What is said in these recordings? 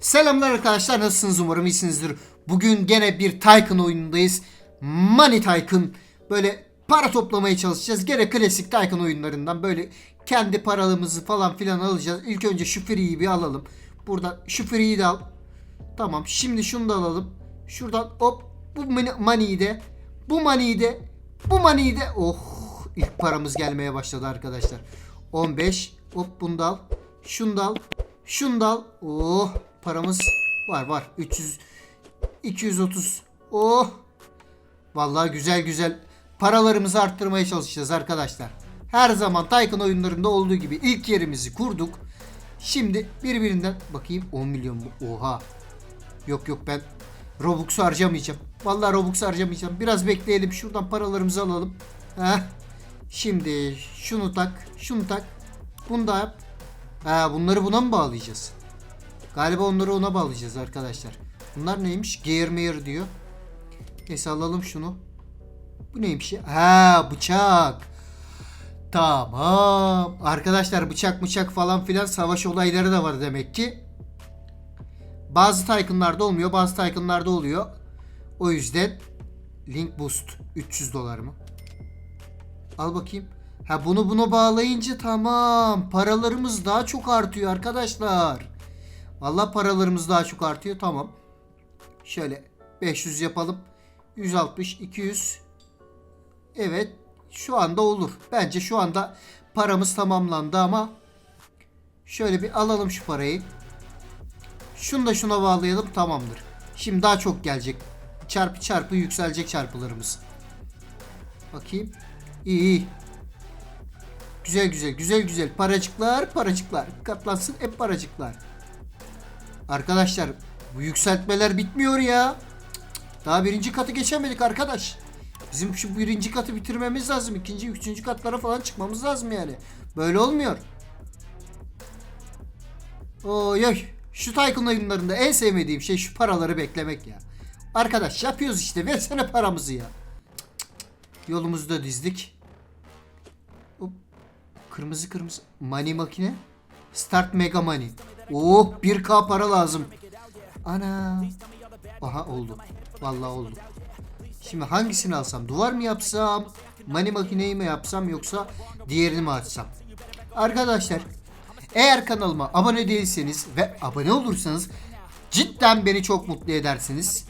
Selamlar arkadaşlar nasılsınız umarım iyisinizdir. Bugün gene bir Tycoon oyunundayız. Money Tycoon. Böyle para toplamaya çalışacağız. Gene klasik Tycoon oyunlarından böyle kendi paralarımızı falan filan alacağız. İlk önce şu free'yi bir alalım. Buradan şu free'yi de al. Tamam şimdi şunu da alalım. Şuradan hop bu money'i de bu money'i de bu money'i de oh ilk paramız gelmeye başladı arkadaşlar. 15 hop bunu da al. Şunu da al. Şunu da al. Oh paramız var var. 300 230. Oh. Vallahi güzel güzel paralarımızı arttırmaya çalışacağız arkadaşlar. Her zaman Tycoon oyunlarında olduğu gibi ilk yerimizi kurduk. Şimdi birbirinden bakayım 10 milyon mu? Oha. Yok yok ben Robux harcamayacağım. Vallahi Robux harcamayacağım. Biraz bekleyelim. Şuradan paralarımızı alalım. Heh. Şimdi şunu tak, şunu tak. Bunu da yap. Ha, bunları buna mı bağlayacağız? Galiba onları ona bağlayacağız arkadaşlar. Bunlar neymiş? Gear meyer diyor. Neyse alalım şunu. Bu neymiş ya? Ha bıçak. Tamam. Arkadaşlar bıçak bıçak falan filan savaş olayları da var demek ki. Bazı Tycoon'larda olmuyor, bazı Tycoon'larda oluyor. O yüzden Link Boost 300 dolar mı? Al bakayım. Ha bunu buna bağlayınca tamam. Paralarımız daha çok artıyor arkadaşlar. Vallahi paralarımız daha çok artıyor. Tamam. Şöyle 500 yapalım. 160, 200. Evet. Şu anda olur. Bence şu anda paramız tamamlandı ama şöyle bir alalım şu parayı. Şunu da şuna bağlayalım tamamdır. Şimdi daha çok gelecek. Çarpı çarpı yükselecek çarpılarımız. Bakayım. İyi iyi. Güzel güzel güzel güzel. Paracıklar paracıklar. Katlansın hep paracıklar. Arkadaşlar bu yükseltmeler bitmiyor ya. Daha birinci katı geçemedik arkadaş. Bizim şu birinci katı bitirmemiz lazım. İkinci, üçüncü katlara falan çıkmamız lazım yani. Böyle olmuyor. Oy oy. Şu Tycoon oyunlarında en sevmediğim şey şu paraları beklemek ya. Arkadaş yapıyoruz işte versene paramızı ya. Yolumuzu da dizdik. Hop. Kırmızı kırmızı. Money makine. Start mega money. Oh 1k para lazım. Ana. Aha oldu. Vallahi oldu. Şimdi hangisini alsam? Duvar mı yapsam? Money makineyi mi yapsam yoksa diğerini mi açsam? Arkadaşlar eğer kanalıma abone değilseniz ve abone olursanız cidden beni çok mutlu edersiniz.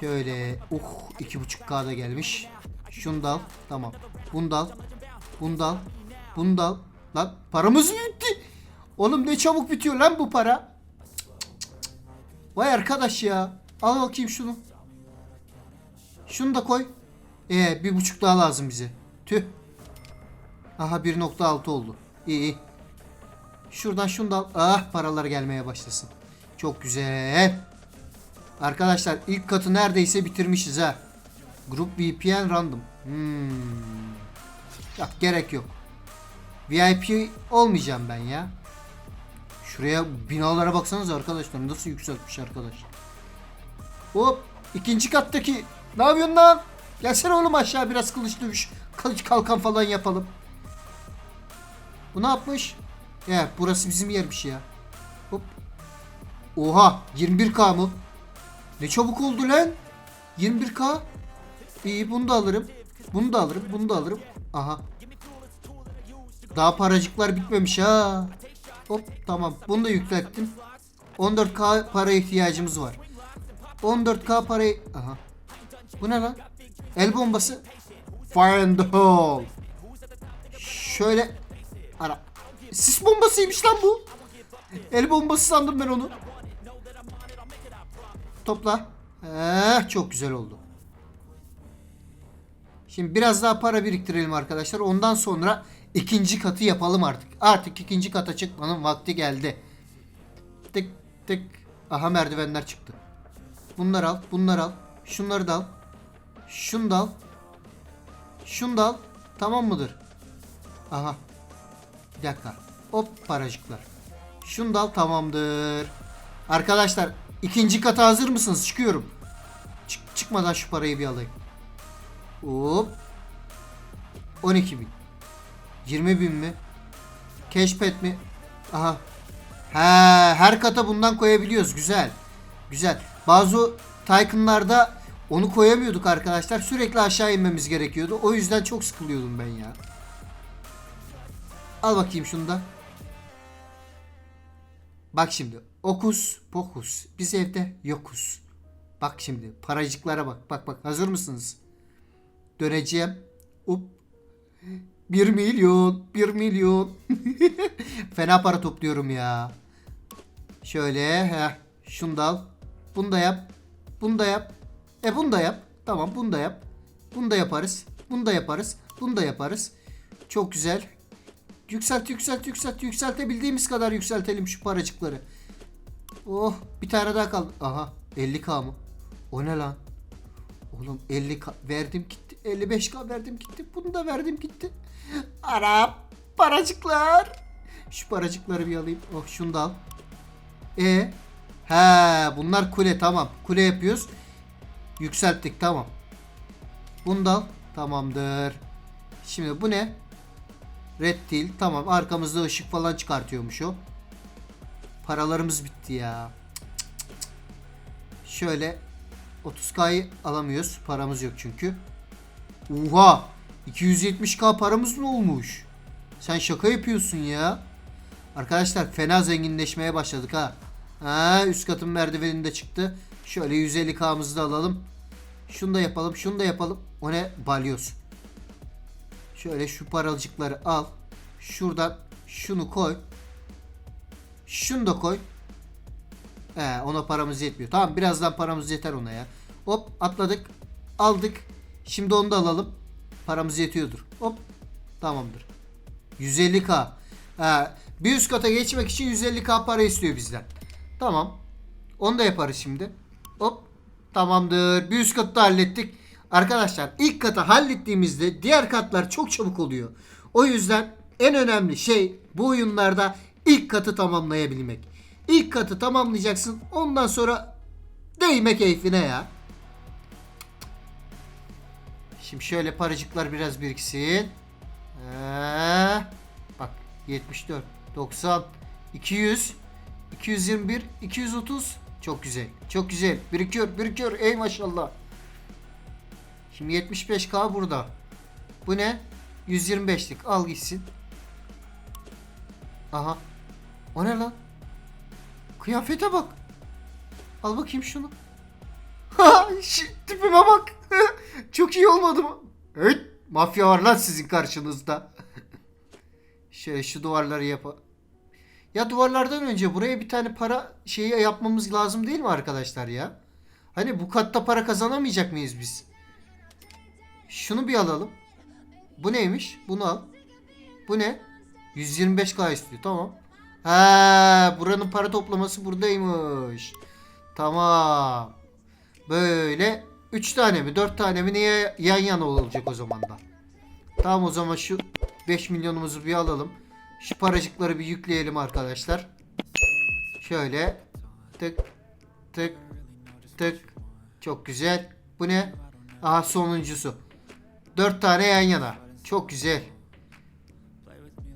Şöyle uh 2.5K da gelmiş. Şunu da al. Tamam. Bunu da al. Bunu da al. Bunu da al. Lan paramız bitti. Oğlum ne çabuk bitiyor lan bu para. Vay arkadaş ya. Al bakayım şunu. Şunu da koy. Ee bir buçuk daha lazım bize. Tüh. Aha 1.6 oldu. İyi iyi. Şuradan şunu da al. Ah paralar gelmeye başlasın. Çok güzel. Arkadaşlar ilk katı neredeyse bitirmişiz ha. Grup VPN random. Hmm. Yok gerek yok. VIP olmayacağım ben ya. Şuraya binalara baksanız arkadaşlar nasıl yükseltmiş arkadaş. Hop ikinci kattaki ne yapıyorsun lan? Gelsene oğlum aşağı biraz kılıç dövüş. Kılıç kalkan falan yapalım. Bu ne yapmış? Ya burası bizim yermiş ya. Hop. Oha 21k mı? Ne çabuk oldu lan. 21k. İyi bunu da alırım. Bunu da alırım. Bunu da alırım. Aha. Daha paracıklar bitmemiş ha. Hop tamam. Bunu da yükselttim. 14k para ihtiyacımız var. 14k parayı... Aha. Bu ne lan? El bombası. Fire in the hole. Şöyle... Ara. Sis bombasıymış lan bu. El bombası sandım ben onu. Topla. Eh, çok güzel oldu. Şimdi biraz daha para biriktirelim arkadaşlar. Ondan sonra ikinci katı yapalım artık. Artık ikinci kata çıkmanın vakti geldi. Tık tık. Aha merdivenler çıktı. Bunları al, bunları al. Şunları da al. Şunu da al. Şunu da al. Tamam mıdır? Aha. Bir dakika. Hop paracıklar. Şunu da al tamamdır. Arkadaşlar ikinci kata hazır mısınız? Çıkıyorum. Çık çıkmadan şu parayı bir alayım. Hop. 12 bin. 20 bin mi? Cashpad mi? Aha. He, her kata bundan koyabiliyoruz. Güzel. Güzel. Bazı Tycoon'larda onu koyamıyorduk arkadaşlar. Sürekli aşağı inmemiz gerekiyordu. O yüzden çok sıkılıyordum ben ya. Al bakayım şunu da. Bak şimdi. Okus pokus. Biz evde yokuz. Bak şimdi. Paracıklara bak. Bak bak. Hazır mısınız? Döneceğim. Up. 1 milyon. 1 milyon. Fena para topluyorum ya. Şöyle. Heh. Şunu da al. Bunu da yap. Bunu da yap. E bunu da yap. Tamam bunu da yap. Bunu da yaparız. Bunu da yaparız. Bunu da yaparız. Çok güzel. Yükselt yükselt yükselt. Yükseltebildiğimiz kadar yükseltelim şu paracıkları. Oh bir tane daha kaldı. Aha 50k mı? O ne lan? Oğlum 50k verdim gitti. 55k verdim gitti. Bunu da verdim gitti. Arap paracıklar. Şu paracıkları bir alayım. Oh şunu da al. E He bunlar kule tamam. Kule yapıyoruz. Yükselttik tamam. Bunu da al. Tamamdır. Şimdi bu ne? Red değil. Tamam arkamızda ışık falan çıkartıyormuş o. Paralarımız bitti ya. Şöyle 30k'yı alamıyoruz. Paramız yok çünkü. Oha! 270k paramız mı olmuş? Sen şaka yapıyorsun ya. Arkadaşlar fena zenginleşmeye başladık ha. Ha üst katın merdiveninde çıktı. Şöyle 150k'mızı da alalım. Şunu da yapalım, şunu da yapalım. O ne? Balyoz. Şöyle şu paracıkları al. Şuradan şunu koy. Şunu da koy. He, ona paramız yetmiyor. Tamam birazdan paramız yeter ona ya. Hop atladık. Aldık. Şimdi onu da alalım. Paramız yetiyordur. Hop. Tamamdır. 150k. He, bir üst kata geçmek için 150k para istiyor bizden. Tamam. Onu da yaparız şimdi. Hop. Tamamdır. Bir üst katı da hallettik. Arkadaşlar ilk katı hallettiğimizde diğer katlar çok çabuk oluyor. O yüzden en önemli şey bu oyunlarda ilk katı tamamlayabilmek. İlk katı tamamlayacaksın. Ondan sonra değme keyfine ya. Şimdi şöyle paracıklar biraz biriksin. Ee, bak 74, 90, 200, 221, 230. Çok güzel. Çok güzel. Birikiyor, birikiyor. Ey maşallah. Şimdi 75k burada. Bu ne? 125'lik. Al gitsin. Aha. O ne lan? Kıyafete bak. Al bakayım şunu. Ha, tipime bak. Çok iyi olmadı mı? Evet. Mafya var lan sizin karşınızda. Şöyle şu duvarları yap. Ya duvarlardan önce buraya bir tane para şeyi yapmamız lazım değil mi arkadaşlar ya? Hani bu katta para kazanamayacak mıyız biz? Şunu bir alalım. Bu neymiş? Bunu al. Bu ne? 125k istiyor. Tamam. Ha, buranın para toplaması buradaymış. Tamam. Böyle 3 tane mi 4 tane mi niye yan yana olacak o zaman da. Tamam o zaman şu 5 milyonumuzu bir alalım. Şu paracıkları bir yükleyelim arkadaşlar. Şöyle tık tık tık. Çok güzel. Bu ne? Aha sonuncusu. 4 tane yan yana. Çok güzel.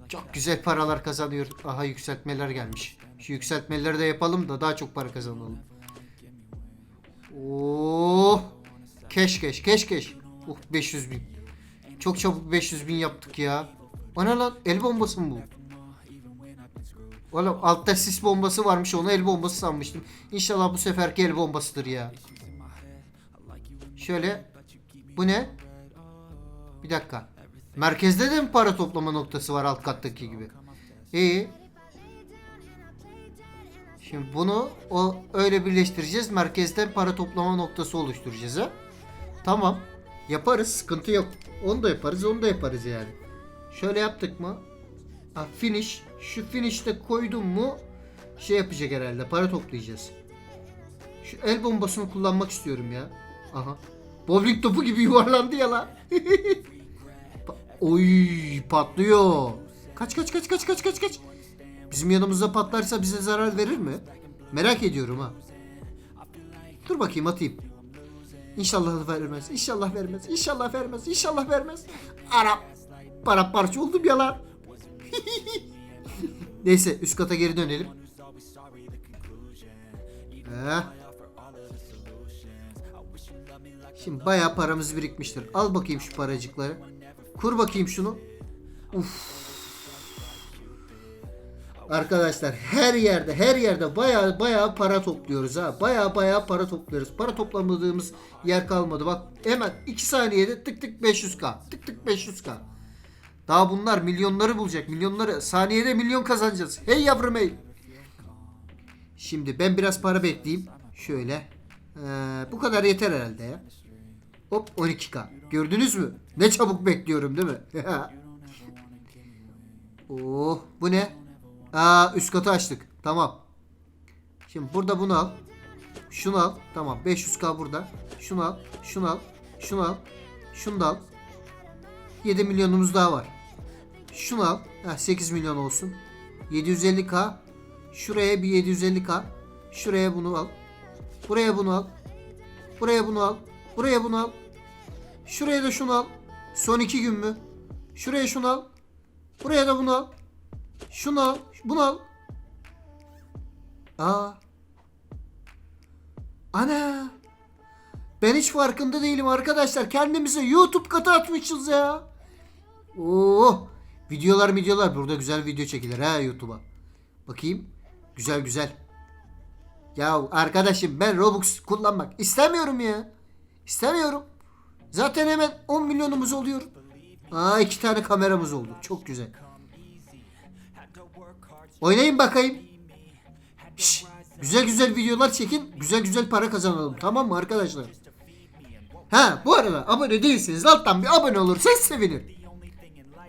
Çok güzel paralar kazanıyor. Aha yükseltmeler gelmiş. Şu yükseltmeleri de yapalım da daha çok para kazanalım. Oh. Keş keş keş keş. Uh 500 bin. Çok çabuk 500 bin yaptık ya. Ne lan? El bombası mı bu? Oğlum altta sis bombası varmış onu el bombası sanmıştım. İnşallah bu seferki el bombasıdır ya. Şöyle. Bu ne? Bir dakika. Merkezde de mi para toplama noktası var alt kattaki gibi? İyi. Şimdi bunu o öyle birleştireceğiz. Merkezden para toplama noktası oluşturacağız ha. Tamam. Yaparız. Sıkıntı yok. Onu da yaparız. Onu da yaparız yani. Şöyle yaptık mı? Ha, finish. Şu finish'te koydum mu şey yapacak herhalde. Para toplayacağız. Şu el bombasını kullanmak istiyorum ya. Aha. Bowling topu gibi yuvarlandı ya lan. Oy patlıyor. Kaç kaç kaç kaç kaç kaç kaç. Bizim yanımızda patlarsa bize zarar verir mi? Merak ediyorum ha. Dur bakayım atayım. İnşallah vermez. İnşallah vermez. İnşallah vermez. İnşallah vermez. Arap. Para parça oldum ya lan. Neyse üst kata geri dönelim. Eh. Şimdi bayağı paramız birikmiştir. Al bakayım şu paracıkları. Kur bakayım şunu. Uf. Arkadaşlar her yerde her yerde bayağı bayağı para topluyoruz ha. Bayağı bayağı para topluyoruz. Para toplamadığımız yer kalmadı. Bak hemen 2 saniyede tık tık 500k. Tık tık 500k. Daha bunlar milyonları bulacak. Milyonları saniyede milyon kazanacağız. Hey yavrum hey. Şimdi ben biraz para bekleyeyim. Şöyle. Ee, bu kadar yeter herhalde ya. Hop 12k. Gördünüz mü? Ne çabuk bekliyorum değil mi? oh bu ne? Aa üst katı açtık. Tamam. Şimdi burada bunu al. Şunu al. Tamam 500k burada. Şunu al. Şunu al. Şunu al. Şunu da al. 7 milyonumuz daha var. Şunu al. Heh, 8 milyon olsun. 750k. Şuraya bir 750k. Şuraya bunu al. Buraya bunu al. Buraya bunu al. Buraya bunu al. Şuraya da şunu al. Son iki gün mü? Şuraya şunu al. Buraya da bunu al. Şunu al. Bunu al. Aa. Ana. Ben hiç farkında değilim arkadaşlar. Kendimize YouTube katı atmışız ya. Oo. Videolar videolar. Burada güzel video çekilir ha YouTube'a. Bakayım. Güzel güzel. Ya arkadaşım ben Robux kullanmak istemiyorum ya. İstemiyorum. Zaten hemen 10 milyonumuz oluyor. Aa iki tane kameramız oldu. Çok güzel. Oynayın bakayım. Şş, güzel güzel videolar çekin. Güzel güzel para kazanalım. Tamam mı arkadaşlar? Ha bu arada abone değilseniz alttan bir abone olursanız sevinirim.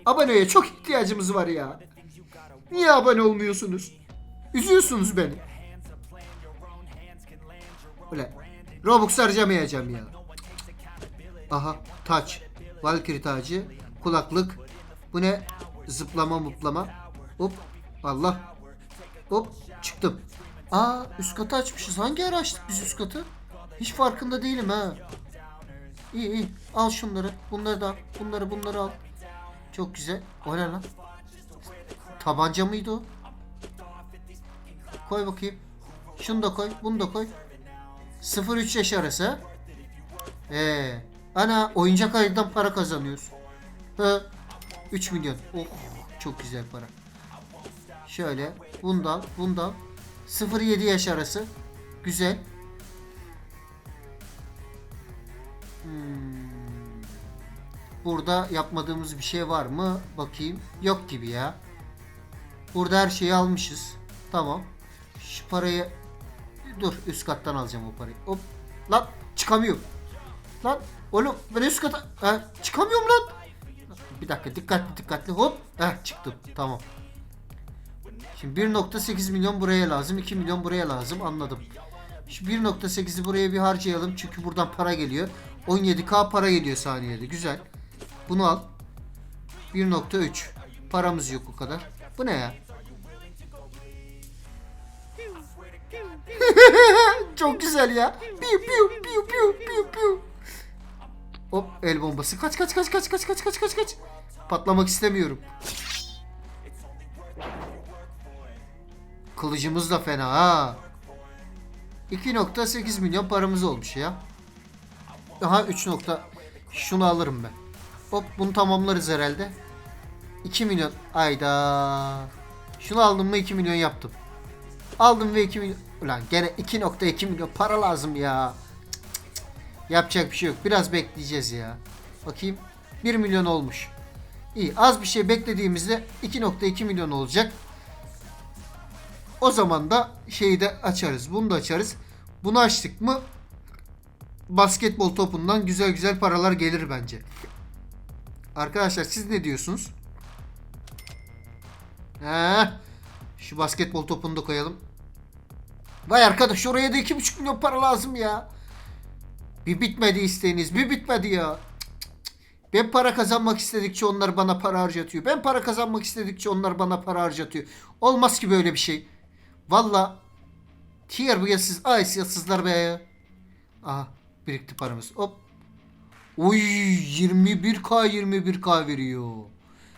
Aboneye çok ihtiyacımız var ya. Niye abone olmuyorsunuz? Üzüyorsunuz beni. Böyle Robux harcamayacağım ya. Aha taç. Valkyrie tacı. Kulaklık. Bu ne? Zıplama mutlama. Hop. Allah. Hop. Çıktım. Aa üst katı açmışız. Hangi ara açtık biz üst katı? Hiç farkında değilim ha. İyi iyi. Al şunları. Bunları da. Bunları bunları al. Çok güzel. O ne lan? Tabanca mıydı o? Koy bakayım. Şunu da koy. Bunu da koy. 0-3 yaş arası. Ee, ana oyuncak ayından para kazanıyoruz. Ha, 3 milyon. Oh, çok güzel para. Şöyle bundan bundan 0-7 yaş arası. Güzel. Hmm. Burada yapmadığımız bir şey var mı? Bakayım. Yok gibi ya. Burada her şeyi almışız. Tamam. Şu parayı dur üst kattan alacağım o parayı. Hop. Lan çıkamıyorum. Lan oğlum ben üst kata ha, çıkamıyorum lan. Bir dakika dikkatli dikkatli hop. Heh çıktım. Tamam. Şimdi 1.8 milyon buraya lazım. 2 milyon buraya lazım. Anladım. Şu 1.8'i buraya bir harcayalım. Çünkü buradan para geliyor. 17k para geliyor saniyede. Güzel. Bunu al. 1.3. Paramız yok o kadar. Bu ne ya? Çok güzel ya. Piu piu piu piu piu piu. Hop el bombası. Kaç kaç kaç kaç kaç kaç kaç kaç kaç. Patlamak istemiyorum. Kılıcımız da fena ha. 2.8 milyon paramız olmuş ya. Aha 3 nokta. Şunu alırım ben. Hop bunu tamamlarız herhalde. 2 milyon. Ayda. Şunu aldım mı 2 milyon yaptım. Aldım ve 2 milyon. Ulan gene 2.2 milyon para lazım ya. Cık cık. Yapacak bir şey yok. Biraz bekleyeceğiz ya. Bakayım. 1 milyon olmuş. İyi az bir şey beklediğimizde 2.2 milyon olacak. O zaman da şeyi de açarız. Bunu da açarız. Bunu açtık mı basketbol topundan güzel güzel paralar gelir bence. Arkadaşlar siz ne diyorsunuz? He, şu basketbol topunu da koyalım. Vay arkadaş oraya da 2,5 milyon para lazım ya. Bir bitmedi isteğiniz. Bir bitmedi ya. Ben para kazanmak istedikçe onlar bana para harcatıyor. Ben para kazanmak istedikçe onlar bana para harcatıyor. Olmaz ki böyle bir şey. Valla tiyer bu yatsız. Ay yatsızlar be. Aha birikti paramız. Hop. Oy 21k 21k veriyor.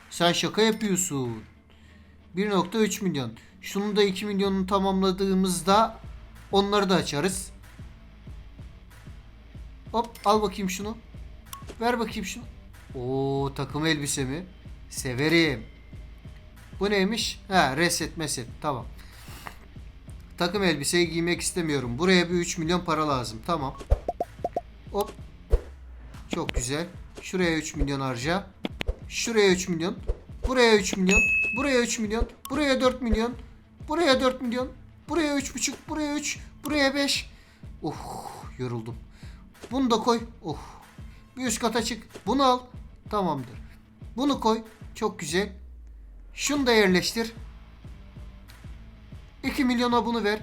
Sen şaka yapıyorsun. 1.3 milyon. Şunu da 2 milyonunu tamamladığımızda Onları da açarız. Hop al bakayım şunu. Ver bakayım şunu. Oo takım elbise mi? Severim. Bu neymiş? Ha reset meset. Tamam. Takım elbiseyi giymek istemiyorum. Buraya bir 3 milyon para lazım. Tamam. Hop. Çok güzel. Şuraya 3 milyon harca. Şuraya 3 milyon. Buraya 3 milyon. Buraya 3 milyon. Buraya 4 milyon. Buraya 4 milyon. Buraya 3,5. Buraya 3. Buraya 5. Oh yoruldum. Bunu da koy. Oh. Bir üst kata çık. Bunu al. Tamamdır. Bunu koy. Çok güzel. Şunu da yerleştir. 2 milyona bunu ver.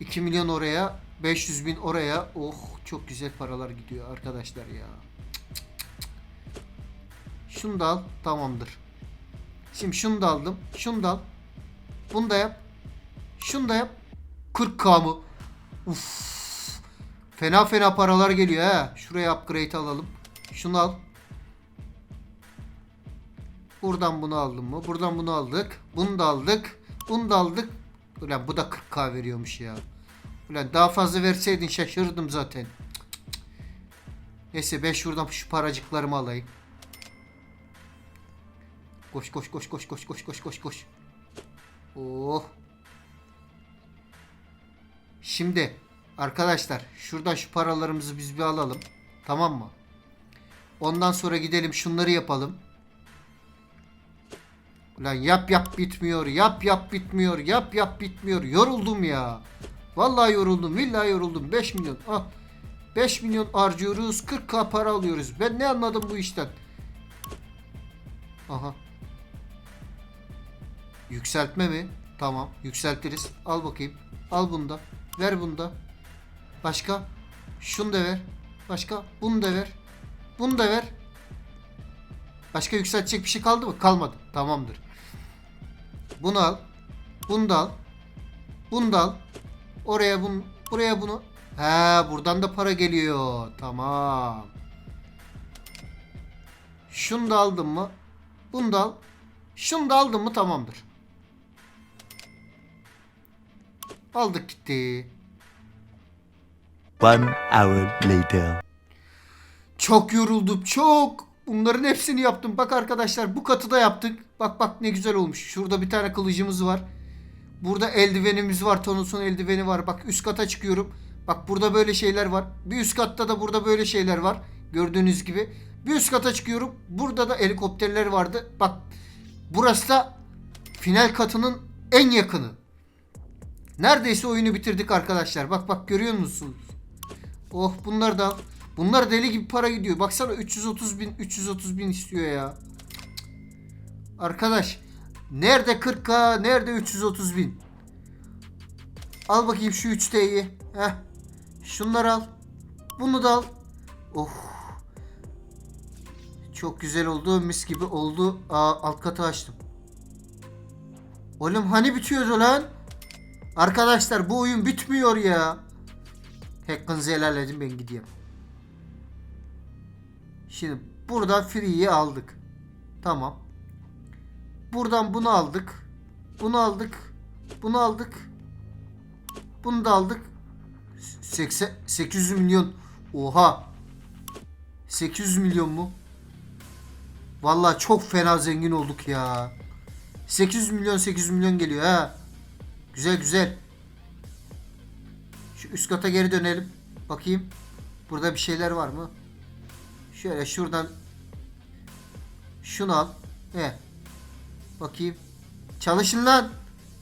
2 milyon oraya. 500 bin oraya. Oh çok güzel paralar gidiyor arkadaşlar ya. Şunu da al. Tamamdır. Şimdi şunu da aldım. Şunu da al. Bunu da yap. Şunu da yap. 40k mı? Uf. Fena fena paralar geliyor ha. Şuraya upgrade alalım. Şunu al. Buradan bunu aldım mı? Buradan bunu aldık. Bunu da aldık. Bunu da aldık. Ulan bu da 40k veriyormuş ya. Ulan daha fazla verseydin şaşırdım zaten. Neyse ben şuradan şu paracıklarımı alayım. Koş koş koş koş koş koş koş koş koş. Oh. Şimdi arkadaşlar şuradan şu paralarımızı biz bir alalım. Tamam mı? Ondan sonra gidelim şunları yapalım. Ulan yap yap bitmiyor. Yap yap bitmiyor. Yap yap bitmiyor. Yoruldum ya. Vallahi yoruldum. Billahi yoruldum. 5 milyon. Ah. 5 milyon harcıyoruz. 40k para alıyoruz. Ben ne anladım bu işten? Aha. Yükseltme mi? Tamam. Yükseltiriz. Al bakayım. Al bunu da. Ver bunu da. Başka? Şunu da ver. Başka? Bunu da ver. Bunu da ver. Başka yükseltecek bir şey kaldı mı? Kalmadı. Tamamdır. Bunu al. Bunu da al. Bunu da al. Oraya bunu, buraya bunu. He, buradan da para geliyor. Tamam. Şunu da aldın mı? Bunu da al. Şunu da aldın mı? Tamamdır. Aldık gitti. One hour later. Çok yoruldum çok. Bunların hepsini yaptım. Bak arkadaşlar bu katı da yaptık. Bak bak ne güzel olmuş. Şurada bir tane kılıcımız var. Burada eldivenimiz var. Tonusun eldiveni var. Bak üst kata çıkıyorum. Bak burada böyle şeyler var. Bir üst katta da burada böyle şeyler var. Gördüğünüz gibi. Bir üst kata çıkıyorum. Burada da helikopterler vardı. Bak burası da final katının en yakını. Neredeyse oyunu bitirdik arkadaşlar. Bak bak görüyor musunuz? Oh bunlar da bunlar deli gibi para gidiyor. Baksana 330 bin 330 bin istiyor ya. Arkadaş nerede 40k nerede 330 bin? Al bakayım şu 3T'yi. Heh. Şunları al. Bunu da al. Oh. Çok güzel oldu. Mis gibi oldu. Aa, alt katı açtım. Oğlum hani bitiyordu lan? Arkadaşlar bu oyun bitmiyor ya. Hakkınızı helal edin ben gideyim. Şimdi buradan free'yi aldık. Tamam. Buradan bunu aldık. Bunu aldık. Bunu aldık. Bunu da aldık. 80 800 milyon. Oha. 800 milyon mu? Vallahi çok fena zengin olduk ya. 800 milyon 800 milyon geliyor ha. Güzel güzel. Şu üst kata geri dönelim. Bakayım. Burada bir şeyler var mı? Şöyle şuradan şunu al. He. Bakayım. Çalışın lan.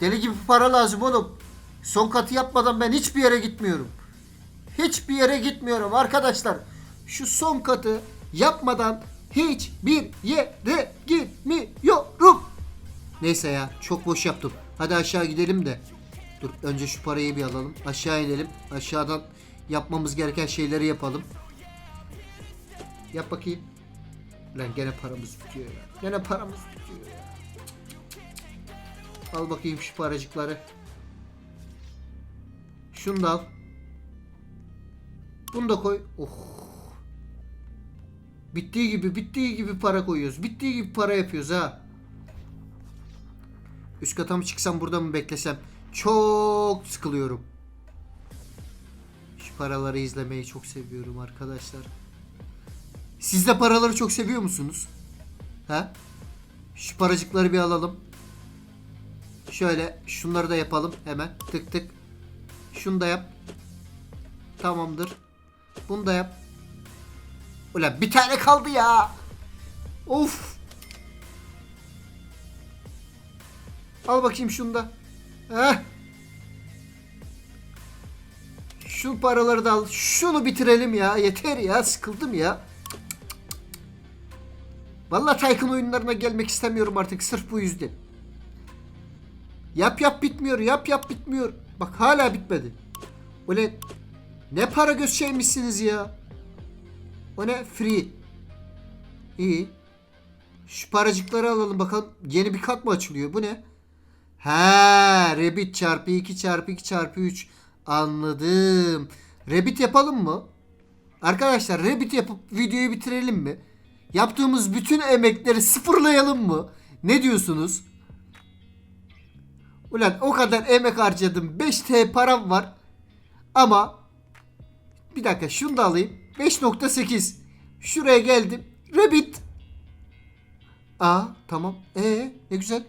Deli gibi para lazım oğlum. Son katı yapmadan ben hiçbir yere gitmiyorum. Hiçbir yere gitmiyorum arkadaşlar. Şu son katı yapmadan hiçbir yere gitmiyorum. Neyse ya çok boş yaptım. Hadi aşağı gidelim de. Dur önce şu parayı bir alalım. Aşağı inelim. Aşağıdan yapmamız gereken şeyleri yapalım. Yap bakayım. Lan gene paramız bitiyor ya. Gene paramız bitiyor ya. Al bakayım şu paracıkları. Şunu da al. Bunu da koy. Oh. Bittiği gibi bittiği gibi para koyuyoruz. Bittiği gibi para yapıyoruz ha. Üst kata mı çıksam burada mı beklesem? Çok sıkılıyorum. paraları izlemeyi çok seviyorum arkadaşlar. Siz de paraları çok seviyor musunuz? Ha? Şu paracıkları bir alalım. Şöyle şunları da yapalım hemen. Tık tık. Şunu da yap. Tamamdır. Bunu da yap. Ulan bir tane kaldı ya. Of. Al bakayım şunu da. Heh. Şu paraları da al. Şunu bitirelim ya. Yeter ya. Sıkıldım ya. Vallahi Tycoon oyunlarına gelmek istemiyorum artık sırf bu yüzden. Yap yap bitmiyor. Yap yap bitmiyor. Bak hala bitmedi. Ulan ne para göz şeymişsiniz ya. O ne? Free. İyi. Şu paracıkları alalım bakalım. Yeni bir kat mı açılıyor? Bu ne? Ha, Rabbit çarpı 2 çarpı 2 çarpı 3. Anladım. Rabbit yapalım mı? Arkadaşlar Rabbit yapıp videoyu bitirelim mi? Yaptığımız bütün emekleri sıfırlayalım mı? Ne diyorsunuz? Ulan o kadar emek harcadım. 5T param var. Ama bir dakika şunu da alayım. 5.8. Şuraya geldim. Rabbit. Aa tamam. Ee ne güzel.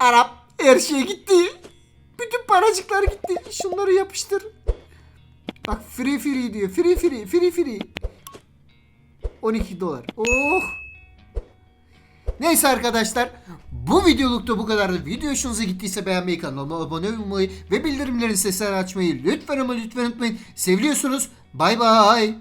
Arap her şey gitti. Bütün paracıklar gitti. Şunları yapıştır. Bak free free diyor. Free free free free. 12 dolar. Oh. Neyse arkadaşlar bu videoluk da bu kadardı. Video hoşunuza gittiyse beğenmeyi, kanalıma abone olmayı ve bildirimlerin sesleri açmayı lütfen ama lütfen unutmayın. Seviliyorsunuz. Bay bay.